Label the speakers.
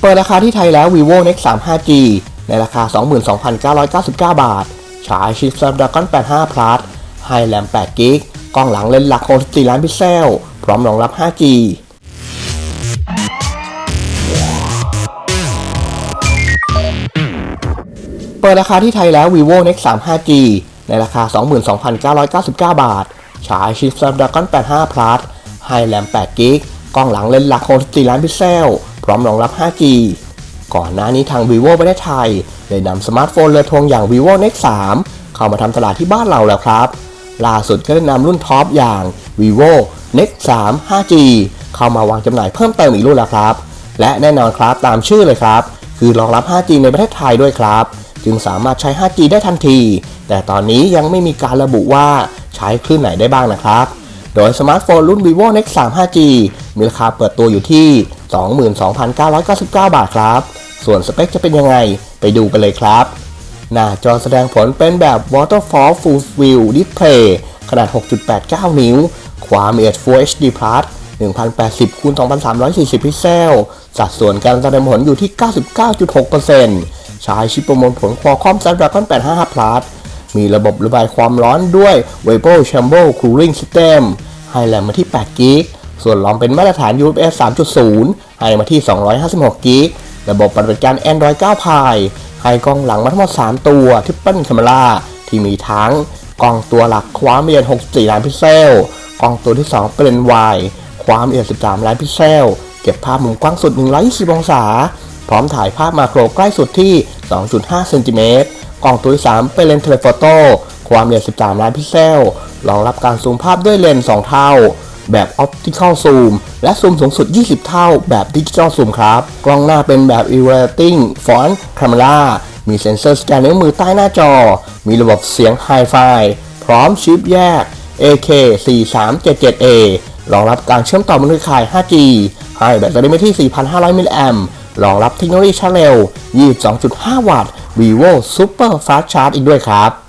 Speaker 1: เปิดราคาที่ไทยแล้ว vivo nex 3 5g ในราคา 22,999 บาท ฉายชิป Snapdragon 85 plus ให้แรม8 g b กล้องหลังเลนส์หลัก 64 ล้านพิกเซล พร้อมรองรับ 5G เปิดราคาที่ไทยแล้ว vivo nex 3 5g ในราคา 22,999 บาท ฉายชิป Snapdragon 85 plus ให้แรม8 g b กล้องหลังเลนส์หลัก 64 ล้านพิกเซล พร้อมรองรับ 5G ก่อนหน้านี้ทาง vivo ประเทศไทย ได้นำสมาร์ทโฟนเรือธงอย่าง vivo nex 3 เข้ามาทำตลาดที่บ้านเราแล้วครับ ล่าสุดก็ได้นำรุ่นท็อปอย่าง vivo nex 3 5g เข้ามาวางจำหน่ายเพิ่มเติมอีกรุ่นแล้วครับ และแน่นอนครับตามชื่อเลยครับ คือรองรับ 5G ในประเทศไทยด้วยครับ จึงสามารถใช้ 5G ได้ทันที แต่ตอนนี้ยังไม่มีการระบุว่าใช้คลื่นไหนได้บ้างนะครับ โดยสมาร์ทโฟนรุ่น vivo nex 3 5g มีราคาเปิดตัวอยู่ที่ 22,999 บาทครับ ส่วนสเปคจะเป็นยังไง ไปดูกันเลยครับ หน้าจอแสดงผลเป็นแบบ Waterfall Full View Display ขนาด 6.89 นิ้ว ความละเอียด Full HD Plus 1080คูณ2340 พิกเซล สัดส่วนการแสดงผลอยู่ที่ 99.6%ใช้ชิปประมวลผล Qualcomm Snapdragon 855 Plus มีระบบระบายความร้อนด้วย Vapor Chamber Cooling System ให้แรมมาที่8 g b ส่วนรองเป็นมาตรฐาน UFS 3.0 ให้มาที่ 256 g b ระบบปฏิบัติการ Android 9 Pie ให้กล้องหลังมาทั้งหมด 3 ตัว Triple Camera ที่มีทั้งกล้องตัวหลักความละเอียด 64 ล้านพิกเซล กล้องตัวที่ 2 เป็นวายความละเอียด 13 ล้านพิกเซล เก็บภาพมุมกว้างสุด 120 องศา พร้อมถ่ายภาพมาโครใกล้สุดที่ 2.5 เซนติเมตร กล้องตัวที่ 3 เป็นเลนส์เทเลโฟโต้ ความละเอียด 13 ล้านพิกเซล รองรับการซูมภาพด้วยเลนส์ 2 เท่า แบบออปติคอลซูมและซูมสูงสุด 20 เท่าแบบดิจิตอลซูมครับ กล้องหน้าเป็นแบบ e v a l u t i n g Front Camera มีเซ็นเซอร์สแกนนิ้วมือใต้หน้าจอ มีระบบเสียง Hi-Fi พร้อมชิปแยก AK4377A รองรับการเชื่อมต่อบนเครือข่าย 5G ให้แบตเตอรี่ไม่ที่ 4,500 มิลลิแอมรองรับเทคโนโลยีชาร์จเร็ว 22.5 วัตต์ vivo super fast charge อีกด้วยครับ